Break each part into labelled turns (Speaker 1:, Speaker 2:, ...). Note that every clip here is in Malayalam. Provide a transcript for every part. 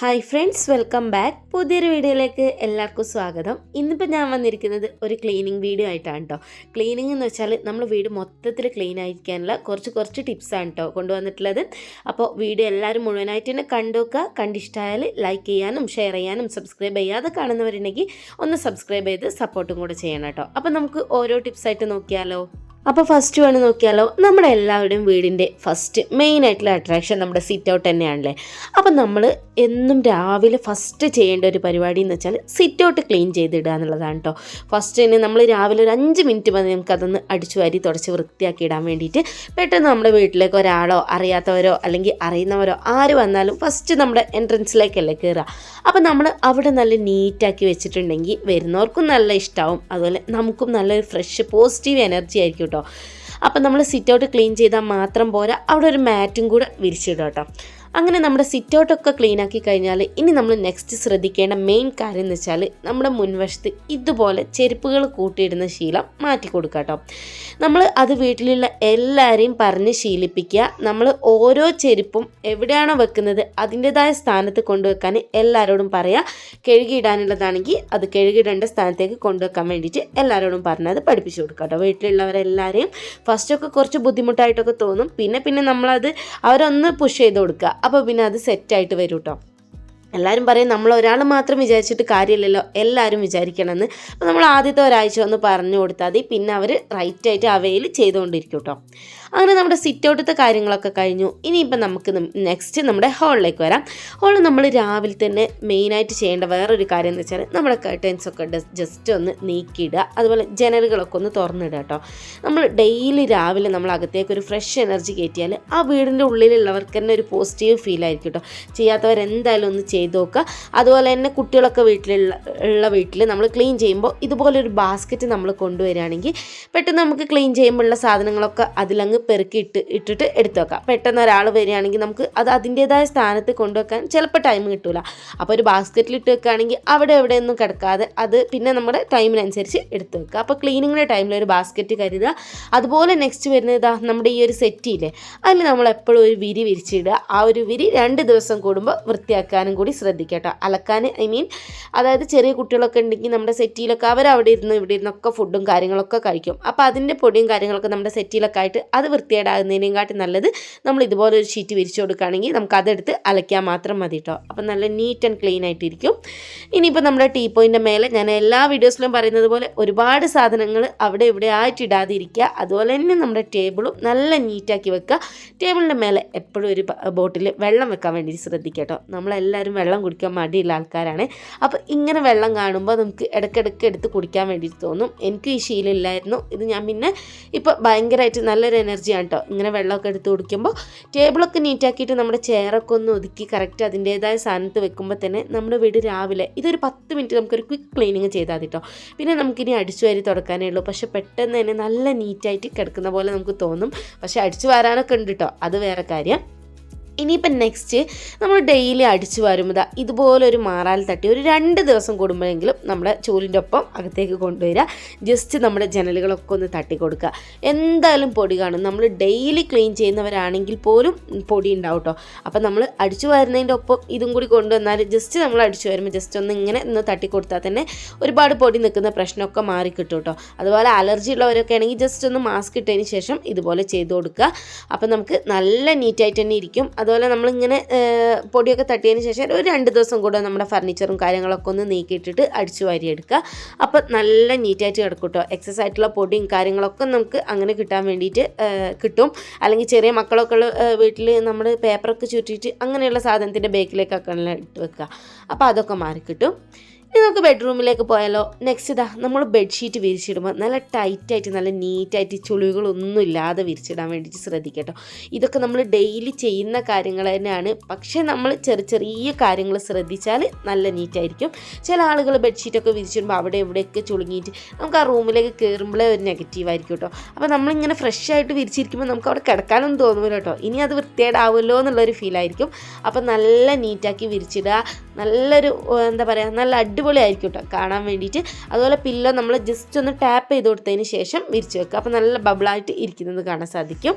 Speaker 1: ഹായ് ഫ്രണ്ട്സ് വെൽക്കം ബാക്ക് പുതിയൊരു വീഡിയോയിലേക്ക് എല്ലാവർക്കും സ്വാഗതം ഇന്നിപ്പോൾ ഞാൻ വന്നിരിക്കുന്നത് ഒരു ക്ലീനിങ് വീഡിയോ ആയിട്ടാണ് കേട്ടോ ക്ലീനിങ് എന്ന് വെച്ചാൽ നമ്മൾ വീട് മൊത്തത്തിൽ ക്ലീൻ ആയിരിക്കാനുള്ള കുറച്ച് കുറച്ച് ടിപ്സാണ് കേട്ടോ കൊണ്ടുവന്നിട്ടുള്ളത് അപ്പോൾ വീഡിയോ എല്ലാവരും മുഴുവനായിട്ട് തന്നെ കണ്ടുവെക്കുക കണ്ടിഷ്ടമായാൽ ലൈക്ക് ചെയ്യാനും ഷെയർ ചെയ്യാനും സബ്സ്ക്രൈബ് ചെയ്യാതെ കാണുന്നവരുണ്ടെങ്കിൽ ഒന്ന് സബ്സ്ക്രൈബ് ചെയ്ത് സപ്പോർട്ടും കൂടെ ചെയ്യണം കേട്ടോ അപ്പോൾ നമുക്ക് ഓരോ ടിപ്സായിട്ട് നോക്കിയാലോ അപ്പോൾ ഫസ്റ്റ് വേണം നോക്കിയാലോ നമ്മുടെ എല്ലാവരുടെയും വീടിൻ്റെ ഫസ്റ്റ് മെയിൻ ആയിട്ടുള്ള അട്രാക്ഷൻ നമ്മുടെ സിറ്റ് ഔട്ട് തന്നെയാണല്ലേ അപ്പം നമ്മൾ എന്നും രാവിലെ ഫസ്റ്റ് ചെയ്യേണ്ട ഒരു പരിപാടി എന്ന് വെച്ചാൽ സിറ്റ് ഔട്ട് ക്ലീൻ ചെയ്തിടുക എന്നുള്ളതാണ് കേട്ടോ ഫസ്റ്റ് തന്നെ നമ്മൾ രാവിലെ ഒരു അഞ്ച് മിനിറ്റ് മതി അതൊന്ന് അടിച്ചു വാരി തുടച്ച് വൃത്തിയാക്കി ഇടാൻ വേണ്ടിയിട്ട് പെട്ടെന്ന് നമ്മുടെ വീട്ടിലേക്ക് ഒരാളോ അറിയാത്തവരോ അല്ലെങ്കിൽ അറിയുന്നവരോ ആര് വന്നാലും ഫസ്റ്റ് നമ്മുടെ എൻട്രൻസിലേക്കല്ലേ കയറുക അപ്പം നമ്മൾ അവിടെ നല്ല നീറ്റാക്കി വെച്ചിട്ടുണ്ടെങ്കിൽ വരുന്നവർക്കും നല്ല ഇഷ്ടമാവും അതുപോലെ നമുക്കും നല്ലൊരു ഫ്രഷ് പോസിറ്റീവ് എനർജി ആയിരിക്കും കേട്ടോ അപ്പം നമ്മൾ സിറ്റ് ഔട്ട് ക്ലീൻ ചെയ്താൽ മാത്രം പോരാ അവിടെ ഒരു മാറ്റും കൂടെ വിരിച്ചിടും കേട്ടോ അങ്ങനെ നമ്മുടെ സിറ്റ് ഔട്ടൊക്കെ ക്ലീൻ ആക്കി കഴിഞ്ഞാൽ ഇനി നമ്മൾ നെക്സ്റ്റ് ശ്രദ്ധിക്കേണ്ട മെയിൻ കാര്യം എന്ന് വെച്ചാൽ നമ്മുടെ മുൻവശത്ത് ഇതുപോലെ ചെരുപ്പുകൾ കൂട്ടിയിടുന്ന ശീലം മാറ്റി കൊടുക്കുക കേട്ടോ നമ്മൾ അത് വീട്ടിലുള്ള എല്ലാവരെയും പറഞ്ഞ് ശീലിപ്പിക്കുക നമ്മൾ ഓരോ ചെരുപ്പും എവിടെയാണോ വെക്കുന്നത് അതിൻ്റെതായ സ്ഥാനത്ത് കൊണ്ടുവെക്കാൻ എല്ലാവരോടും പറയുക കഴുകിയിടാനുള്ളതാണെങ്കിൽ അത് കഴുകിയിടേണ്ട സ്ഥാനത്തേക്ക് കൊണ്ടുവെക്കാൻ വേണ്ടിയിട്ട് എല്ലാവരോടും പറഞ്ഞ് അത് പഠിപ്പിച്ചു കൊടുക്കുക കേട്ടോ വീട്ടിലുള്ളവരെല്ലാവരെയും ഫസ്റ്റൊക്കെ കുറച്ച് ബുദ്ധിമുട്ടായിട്ടൊക്കെ തോന്നും പിന്നെ പിന്നെ നമ്മളത് അവരൊന്ന് പുഷ് ചെയ്ത് കൊടുക്കുക അപ്പോൾ പിന്നെ അത് സെറ്റായിട്ട് വരും കേട്ടോ എല്ലാവരും പറയും നമ്മൾ ഒരാൾ മാത്രം വിചാരിച്ചിട്ട് കാര്യമില്ലല്ലോ എല്ലാവരും വിചാരിക്കണമെന്ന് അപ്പോൾ നമ്മൾ ആദ്യത്തെ ഒരാഴ്ച ഒന്ന് പറഞ്ഞു കൊടുത്താൽ മതി പിന്നെ അവർ റൈറ്റായിട്ട് അവയിൽ ചെയ്തുകൊണ്ടിരിക്കും കേട്ടോ അങ്ങനെ നമ്മുടെ സിറ്റ് ഔട്ടത്തെ കാര്യങ്ങളൊക്കെ കഴിഞ്ഞു ഇനിയിപ്പോൾ നമുക്ക് നെക്സ്റ്റ് നമ്മുടെ ഹാളിലേക്ക് വരാം ഹാളിൽ നമ്മൾ രാവിലെ തന്നെ മെയിനായിട്ട് ചെയ്യേണ്ട വേറൊരു കാര്യം എന്ന് വെച്ചാൽ നമ്മുടെ കർട്ടൻസൊക്കെ ജസ്റ്റ് ഒന്ന് നീക്കിയിടുക അതുപോലെ ജനലുകളൊക്കെ ഒന്ന് തുറന്നിടുക കേട്ടോ നമ്മൾ ഡെയിലി രാവിലെ നമ്മൾ അകത്തേക്ക് ഒരു ഫ്രഷ് എനർജി കയറ്റിയാൽ ആ വീടിൻ്റെ ഉള്ളിലുള്ളവർക്ക് തന്നെ ഒരു പോസിറ്റീവ് ഫീൽ ആയിരിക്കും കേട്ടോ ചെയ്യാത്തവരെന്തായാലും ഒന്ന് ചെയ്ത് നോക്കുക അതുപോലെ തന്നെ കുട്ടികളൊക്കെ വീട്ടിലുള്ള ഉള്ള വീട്ടിൽ നമ്മൾ ക്ലീൻ ചെയ്യുമ്പോൾ ഇതുപോലൊരു ബാസ്ക്കറ്റ് നമ്മൾ കൊണ്ടുവരികയാണെങ്കിൽ പെട്ടെന്ന് നമുക്ക് ക്ലീൻ ചെയ്യുമ്പോഴുള്ള സാധനങ്ങളൊക്കെ അതിലങ്ങ് പെറുക്കി ഇട്ട് ഇട്ടിട്ട് എടുത്തു വെക്കാം പെട്ടെന്ന് ഒരാൾ വരികയാണെങ്കിൽ നമുക്ക് അത് അതിൻ്റേതായ സ്ഥാനത്ത് കൊണ്ടുവെക്കാൻ ചിലപ്പോൾ ടൈം കിട്ടില്ല അപ്പോൾ ഒരു ബാസ്ക്കറ്റിൽ ഇട്ട് വെക്കുകയാണെങ്കിൽ അവിടെ എവിടെ ഒന്നും കിടക്കാതെ അത് പിന്നെ നമ്മുടെ ടൈമിനനുസരിച്ച് എടുത്തു വെക്കുക അപ്പോൾ ക്ലീനിങ്ങിൻ്റെ ടൈമിൽ ഒരു ബാസ്ക്കറ്റ് കരുതുക അതുപോലെ നെക്സ്റ്റ് വരുന്നത് നമ്മുടെ ഈ ഒരു സെറ്റിയില്ലേ അതിൽ നമ്മൾ എപ്പോഴും ഒരു വിരി വിരിച്ചിടുക ആ ഒരു വിരി രണ്ട് ദിവസം കൂടുമ്പോൾ വൃത്തിയാക്കാനും കൂടി ശ്രദ്ധിക്കുക കേട്ടോ അലക്കാൻ ഐ മീൻ അതായത് ചെറിയ കുട്ടികളൊക്കെ ഉണ്ടെങ്കിൽ നമ്മുടെ സെറ്റിയിലൊക്കെ അവർ അവിടെ ഇരുന്ന് ഇവിടെ ഇരുന്നൊക്കെ ഫുഡും കാര്യങ്ങളൊക്കെ കഴിക്കും അപ്പോൾ അതിൻ്റെ പൊടിയും കാര്യങ്ങളൊക്കെ നമ്മുടെ സെറ്റിയിലൊക്കെ ആയിട്ട് അത് അത് കാട്ടി നല്ലത് നമ്മൾ ഇതുപോലെ ഒരു ഷീറ്റ് വിരിച്ചു കൊടുക്കുകയാണെങ്കിൽ നമുക്ക് അതെടുത്ത് അലയ്ക്കാൻ മാത്രം മതി കേട്ടോ അപ്പം നല്ല നീറ്റ് ആൻഡ് ക്ലീൻ ആയിട്ടിരിക്കും ഇനിയിപ്പോൾ നമ്മുടെ ടീ പോയിൻ്റെ മേലെ ഞാൻ എല്ലാ വീഡിയോസിലും പറയുന്നത് പോലെ ഒരുപാട് സാധനങ്ങൾ അവിടെ ഇവിടെ ആയിട്ട് ഇടാതിരിക്കുക അതുപോലെ തന്നെ നമ്മുടെ ടേബിളും നല്ല നീറ്റാക്കി വെക്കുക ടേബിളിൻ്റെ മേലെ എപ്പോഴും ഒരു ബോട്ടിൽ വെള്ളം വെക്കാൻ വേണ്ടി ശ്രദ്ധിക്കുക കേട്ടോ നമ്മളെല്ലാവരും വെള്ളം കുടിക്കാൻ മടിയുള്ള ആൾക്കാരാണ് അപ്പോൾ ഇങ്ങനെ വെള്ളം കാണുമ്പോൾ നമുക്ക് ഇടയ്ക്കിടയ്ക്ക് എടുത്ത് കുടിക്കാൻ വേണ്ടി തോന്നും എനിക്ക് ഈ ശീലമില്ലായിരുന്നു ഇത് ഞാൻ പിന്നെ ഇപ്പോൾ ഭയങ്കരമായിട്ട് നല്ലൊരു എനർജി എനർജിയാണ് കേട്ടോ ഇങ്ങനെ വെള്ളമൊക്കെ എടുത്ത് കുടിക്കുമ്പോൾ ടേബിളൊക്കെ നീറ്റാക്കിയിട്ട് നമ്മുടെ ചെയറൊക്കെ ഒന്ന് ഒതുക്കി കറക്റ്റ് അതിൻ്റേതായ സ്ഥാനത്ത് വെക്കുമ്പോൾ തന്നെ നമ്മുടെ വീട് രാവിലെ ഇതൊരു പത്ത് മിനിറ്റ് നമുക്കൊരു ക്വിക്ക് ക്ലീനിങ് ചെയ്താൽ കേട്ടോ പിന്നെ നമുക്കിനി അടിച്ചു വാരി തുടക്കാനേ ഉള്ളൂ പക്ഷേ പെട്ടെന്ന് തന്നെ നല്ല നീറ്റായിട്ട് കിടക്കുന്ന പോലെ നമുക്ക് തോന്നും പക്ഷേ അടിച്ചു വാരാനൊക്കെ ഉണ്ട് കേട്ടോ അത് വേറെ കാര്യം ഇനിയിപ്പം നെക്സ്റ്റ് നമ്മൾ ഡെയിലി അടിച്ചു വരുമ്പോൾ ഇതുപോലൊരു മാറാൽ തട്ടി ഒരു രണ്ട് ദിവസം കൂടുമ്പോഴെങ്കിലും നമ്മുടെ ചൂലിൻ്റെ ഒപ്പം അകത്തേക്ക് കൊണ്ടുവരിക ജസ്റ്റ് നമ്മുടെ ജനലുകളൊക്കെ ഒന്ന് തട്ടി കൊടുക്കുക എന്തായാലും പൊടി കാണും നമ്മൾ ഡെയിലി ക്ലീൻ ചെയ്യുന്നവരാണെങ്കിൽ പോലും പൊടി ഉണ്ടാവും കേട്ടോ അപ്പം നമ്മൾ അടിച്ചു വരുന്നതിൻ്റെ ഒപ്പം ഇതും കൂടി കൊണ്ടുവന്നാൽ ജസ്റ്റ് നമ്മൾ അടിച്ചു വരുമ്പോൾ ജസ്റ്റ് ഒന്ന് ഇങ്ങനെ ഒന്ന് തട്ടി കൊടുത്താൽ തന്നെ ഒരുപാട് പൊടി നിൽക്കുന്ന പ്രശ്നമൊക്കെ മാറി കിട്ടും കേട്ടോ അതുപോലെ അലർജി ഉള്ളവരൊക്കെ ആണെങ്കിൽ ജസ്റ്റ് ഒന്ന് മാസ്ക് ഇട്ടതിന് ശേഷം ഇതുപോലെ ചെയ്തു കൊടുക്കുക അപ്പം നമുക്ക് നല്ല നീറ്റായിട്ട് തന്നെ ഇരിക്കും അതുപോലെ നമ്മളിങ്ങനെ പൊടിയൊക്കെ തട്ടിയതിന് ശേഷം ഒരു രണ്ട് ദിവസം കൂടെ നമ്മുടെ ഫർണിച്ചറും കാര്യങ്ങളൊക്കെ ഒന്ന് നീക്കിയിട്ടിട്ട് അടിച്ചു വാരിയെടുക്കുക അപ്പോൾ നല്ല നീറ്റായിട്ട് കിടക്കും കേട്ടോ എക്സസ് ആയിട്ടുള്ള പൊടിയും കാര്യങ്ങളൊക്കെ നമുക്ക് അങ്ങനെ കിട്ടാൻ വേണ്ടിയിട്ട് കിട്ടും അല്ലെങ്കിൽ ചെറിയ മക്കളൊക്കെ ഉള്ള വീട്ടിൽ നമ്മൾ പേപ്പറൊക്കെ ചുറ്റിയിട്ട് അങ്ങനെയുള്ള സാധനത്തിൻ്റെ ബേക്കിലേക്കൊക്കെ ഇട്ട് വെക്കുക അപ്പോൾ അതൊക്കെ മാറിക്കിട്ടും കിട്ടും ഇനി നമുക്ക് ബെഡ്റൂമിലേക്ക് പോയാലോ നെക്സ്റ്റ് ഇതാ നമ്മൾ ബെഡ്ഷീറ്റ് വിരിച്ചിടുമ്പോൾ നല്ല ടൈറ്റായിട്ട് നല്ല നീറ്റായിട്ട് ചുളിവുകളൊന്നും ഇല്ലാതെ വിരിച്ചിടാൻ വേണ്ടിയിട്ട് ശ്രദ്ധിക്കട്ടോ ഇതൊക്കെ നമ്മൾ ഡെയിലി ചെയ്യുന്ന കാര്യങ്ങൾ തന്നെയാണ് പക്ഷേ നമ്മൾ ചെറിയ ചെറിയ കാര്യങ്ങൾ ശ്രദ്ധിച്ചാൽ നല്ല നീറ്റായിരിക്കും ചില ആളുകൾ ബെഡ്ഷീറ്റൊക്കെ വിരിച്ചിടുമ്പോൾ അവിടെ എവിടെയൊക്കെ ചുളുങ്ങിയിട്ട് നമുക്ക് ആ റൂമിലേക്ക് കയറുമ്പോഴേ ഒരു നെഗറ്റീവായിരിക്കും കേട്ടോ അപ്പോൾ നമ്മളിങ്ങനെ ഫ്രഷ് ആയിട്ട് വിരിച്ചിരിക്കുമ്പോൾ നമുക്ക് അവിടെ കിടക്കാനൊന്നും തോന്നുമല്ലോ കേട്ടോ ഇനി അത് വൃത്തികേടാവുമല്ലോ എന്നുള്ളൊരു ഫീലായിരിക്കും അപ്പോൾ നല്ല നീറ്റാക്കി വിരിച്ചിടുക നല്ലൊരു എന്താ പറയുക നല്ല അടിപൊളി അടിപൊളി ആയിരിക്കും കേട്ടോ കാണാൻ വേണ്ടിയിട്ട് അതുപോലെ പില്ലോ നമ്മൾ ജസ്റ്റ് ഒന്ന് ടാപ്പ് ചെയ്ത് കൊടുത്തതിന് ശേഷം വിരിച്ച് വെക്കുക അപ്പോൾ നല്ല ബബിളായിട്ട് ഇരിക്കുന്നത് കാണാൻ സാധിക്കും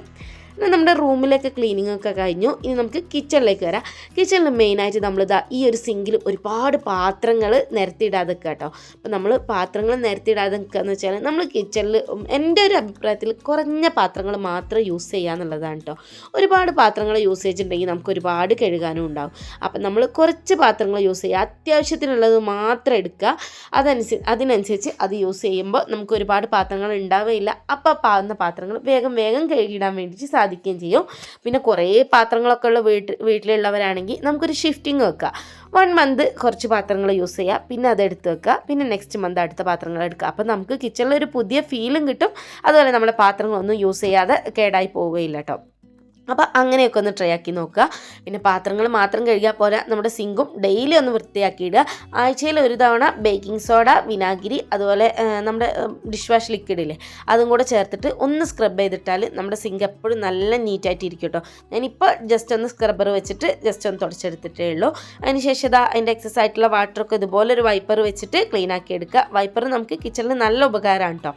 Speaker 1: പിന്നെ നമ്മുടെ റൂമിലൊക്കെ ക്ലീനിങ് ഒക്കെ കഴിഞ്ഞു ഇനി നമുക്ക് കിച്ചണിലേക്ക് വരാം കിച്ചണിൽ മെയിനായിട്ട് നമ്മൾ ഇതാ ഈ ഒരു സിങ്കിൽ ഒരുപാട് പാത്രങ്ങൾ നിരത്തിയിടാതെ നിൽക്കുക കേട്ടോ അപ്പം നമ്മൾ പാത്രങ്ങൾ നിരത്തിയിടാതെ നിൽക്കുക എന്ന് വെച്ചാൽ നമ്മൾ കിച്ചണിൽ എൻ്റെ ഒരു അഭിപ്രായത്തിൽ കുറഞ്ഞ പാത്രങ്ങൾ മാത്രം യൂസ് ചെയ്യുക എന്നുള്ളതാണ് കേട്ടോ ഒരുപാട് പാത്രങ്ങൾ യൂസ് ചെയ്തിട്ടുണ്ടെങ്കിൽ നമുക്ക് ഒരുപാട് കഴുകാനും ഉണ്ടാകും അപ്പം നമ്മൾ കുറച്ച് പാത്രങ്ങൾ യൂസ് ചെയ്യുക അത്യാവശ്യത്തിനുള്ളത് മാത്രം എടുക്കുക അതനുസരിച്ച് അതിനനുസരിച്ച് അത് യൂസ് ചെയ്യുമ്പോൾ നമുക്ക് ഒരുപാട് പാത്രങ്ങൾ ഉണ്ടാവുകയില്ല അപ്പം പാവുന്ന പാത്രങ്ങൾ വേഗം വേഗം കഴുകിയിടാൻ വേണ്ടിയിട്ട് സാധിക്കും സാധിക്കുകയും ചെയ്യും പിന്നെ കുറേ പാത്രങ്ങളൊക്കെ ഉള്ള വീട്ടിൽ വീട്ടിലുള്ളവരാണെങ്കിൽ നമുക്കൊരു ഷിഫ്റ്റിംഗ് വെക്കാം വൺ മന്ത് കുറച്ച് പാത്രങ്ങൾ യൂസ് ചെയ്യുക പിന്നെ അത് എടുത്ത് വെക്കുക പിന്നെ നെക്സ്റ്റ് മന്ത് അടുത്ത പാത്രങ്ങൾ എടുക്കുക അപ്പോൾ നമുക്ക് കിച്ചണിൽ ഒരു പുതിയ ഫീലും കിട്ടും അതുപോലെ നമ്മുടെ പാത്രങ്ങളൊന്നും യൂസ് ചെയ്യാതെ കേടായി പോവുകയില്ല കേട്ടോ അപ്പോൾ അങ്ങനെയൊക്കെ ഒന്ന് ട്രൈ ആക്കി നോക്കുക പിന്നെ പാത്രങ്ങൾ മാത്രം കഴുകിയാൽ പോരാ നമ്മുടെ സിങ്കും ഡെയിലി ഒന്ന് വൃത്തിയാക്കിയിടുക ആഴ്ചയിൽ ഒരു തവണ ബേക്കിംഗ് സോഡ വിനാഗിരി അതുപോലെ നമ്മുടെ ഡിഷ് വാഷ് ലിക്വിഡ് ഇല്ലേ അതും കൂടെ ചേർത്തിട്ട് ഒന്ന് സ്ക്രബ് ചെയ്തിട്ടാൽ നമ്മുടെ സിങ്ക് എപ്പോഴും നല്ല നീറ്റായിട്ട് ഇരിക്കും കേട്ടോ ഞാനിപ്പോൾ ജസ്റ്റ് ഒന്ന് സ്ക്രബ്ബർ വെച്ചിട്ട് ജസ്റ്റ് ഒന്ന് തുടച്ചെടുത്തിട്ടേ ഉള്ളൂ അതിനുശേഷം ഇതാ അതിൻ്റെ എക്സസ് ആയിട്ടുള്ള വാട്ടറൊക്കെ ഇതുപോലെ ഒരു വൈപ്പർ വെച്ചിട്ട് ക്ലീൻ ആക്കി എടുക്കുക വൈപ്പർ നമുക്ക് കിച്ചണിൽ നല്ല ഉപകാരമാണ് കേട്ടോ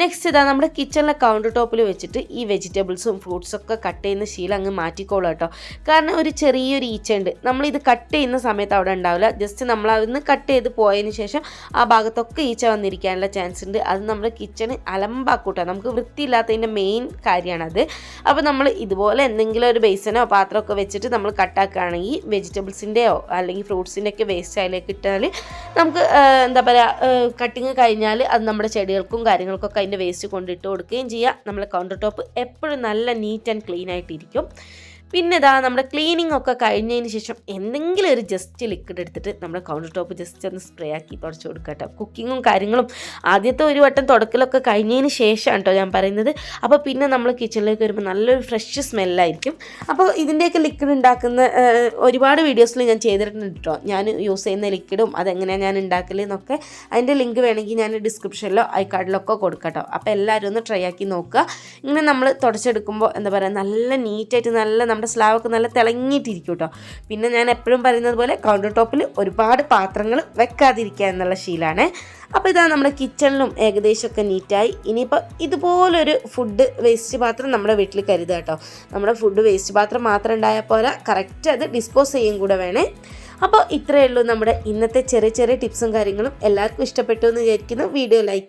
Speaker 1: നെക്സ്റ്റ് ഇതാ നമ്മുടെ കിച്ചണിലെ കൗണ്ടർ ടോപ്പിൽ വെച്ചിട്ട് ഈ വെജിറ്റബിൾസും ഒക്കെ കട്ട് ചെയ്യുന്ന ശീലം അങ്ങ് മാറ്റിക്കോളൂ കേട്ടോ കാരണം ഒരു ചെറിയൊരു ഈച്ചയുണ്ട് നമ്മളിത് കട്ട് ചെയ്യുന്ന സമയത്ത് അവിടെ ഉണ്ടാവില്ല ജസ്റ്റ് നമ്മൾ അതിന്ന് കട്ട് ചെയ്ത് പോയതിന് ശേഷം ആ ഭാഗത്തൊക്കെ ഈച്ച വന്നിരിക്കാനുള്ള ചാൻസ് ഉണ്ട് അത് നമ്മൾ കിച്ചൺ അലമ്പാക്കൂട്ടോ നമുക്ക് വൃത്തിയില്ലാത്തതിൻ്റെ മെയിൻ കാര്യമാണത് അപ്പോൾ നമ്മൾ ഇതുപോലെ എന്തെങ്കിലും ഒരു ബേസനോ പാത്രമൊക്കെ വെച്ചിട്ട് നമ്മൾ കട്ടാക്കുകയാണെങ്കിൽ വെജിറ്റബിൾസിൻ്റെയോ അല്ലെങ്കിൽ ഫ്രൂട്ട്സിൻ്റെയൊക്കെ വേസ്റ്റ് അതിലേക്ക് ഇട്ടാൽ നമുക്ക് എന്താ പറയുക കട്ടിങ് കഴിഞ്ഞാൽ അത് നമ്മുടെ ചെടികൾക്കും കാര്യങ്ങൾക്കൊക്കെ അതിൻ്റെ വേസ്റ്റ് കൊണ്ടിട്ട് കൊടുക്കുകയും ചെയ്യുക നമ്മളെ കൗണ്ടർ ടോപ്പ് എപ്പോഴും നല്ല നീറ്റ് ആൻഡ് ക്ലീൻ ആയിട്ടിരിക്കും പിന്നെ ഇതാ നമ്മുടെ ക്ലീനിങ് ഒക്കെ കഴിഞ്ഞതിന് ശേഷം എന്തെങ്കിലും ഒരു ജസ്റ്റ് ലിക്വിഡ് എടുത്തിട്ട് നമ്മുടെ കൗണ്ടർ ടോപ്പ് ജസ്റ്റ് ഒന്ന് സ്പ്രേ ആക്കി തുടച്ച് കേട്ടോ കുക്കിങ്ങും കാര്യങ്ങളും ആദ്യത്തെ ഒരു വട്ടം തുടക്കലൊക്കെ കഴിഞ്ഞതിന് ശേഷമാണ് കേട്ടോ ഞാൻ പറയുന്നത് അപ്പോൾ പിന്നെ നമ്മൾ കിച്ചണിലേക്ക് വരുമ്പോൾ നല്ലൊരു ഫ്രഷ് സ്മെല്ലായിരിക്കും അപ്പോൾ ഇതിൻ്റെയൊക്കെ ലിക്വിഡ് ഉണ്ടാക്കുന്ന ഒരുപാട് വീഡിയോസിൽ ഞാൻ ചെയ്തിട്ടുണ്ട് കേട്ടോ ഞാൻ യൂസ് ചെയ്യുന്ന ലിക്വിഡും അതെങ്ങനെയാണ് ഞാൻ ഉണ്ടാക്കലെന്നൊക്കെ അതിൻ്റെ ലിങ്ക് വേണമെങ്കിൽ ഞാൻ ഡിസ്ക്രിപ്ഷനിലോ ഐ കാർഡിലൊക്കെ കൊടുക്കട്ടോ അപ്പോൾ എല്ലാവരും ഒന്ന് ട്രൈ ആക്കി നോക്കുക ഇങ്ങനെ നമ്മൾ തുടച്ചെടുക്കുമ്പോൾ എന്താ പറയുക നല്ല നീറ്റായിട്ട് നല്ല കൗണ്ടർ സ്ലാബൊക്കെ നല്ല തിളങ്ങിയിട്ടിരിക്കും കേട്ടോ പിന്നെ ഞാൻ എപ്പോഴും പറയുന്നത് പോലെ കൗണ്ടർ ടോപ്പിൽ ഒരുപാട് പാത്രങ്ങൾ വെക്കാതിരിക്കുക എന്നുള്ള ശീലമാണ് അപ്പോൾ ഇതാ നമ്മുടെ കിച്ചണിലും ഏകദേശമൊക്കെ നീറ്റായി ഇനിയിപ്പോൾ ഇതുപോലൊരു ഫുഡ് വേസ്റ്റ് പാത്രം നമ്മുടെ വീട്ടിൽ കരുതുക കേട്ടോ നമ്മുടെ ഫുഡ് വേസ്റ്റ് പാത്രം മാത്രം ഉണ്ടായാൽ പോലെ കറക്റ്റ് അത് ഡിസ്പോസ് ചെയ്യും കൂടെ വേണേ അപ്പോൾ ഇത്രയേ ഉള്ളൂ നമ്മുടെ ഇന്നത്തെ ചെറിയ ചെറിയ ടിപ്സും കാര്യങ്ങളും എല്ലാവർക്കും ഇഷ്ടപ്പെട്ടു എന്ന് വിചാരിക്കുന്നു വീഡിയോ ലൈക്ക്